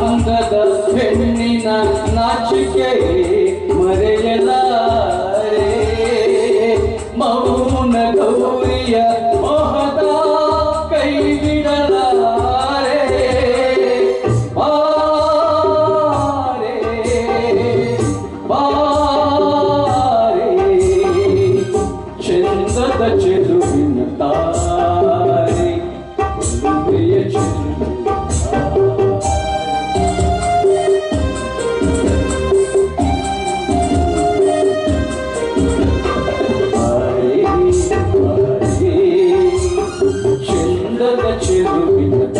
ಅಂದದ ಹೆಣ್ಣಿನ ನಾಚಿಕೆ geriye çek. Şimdi de çevir bir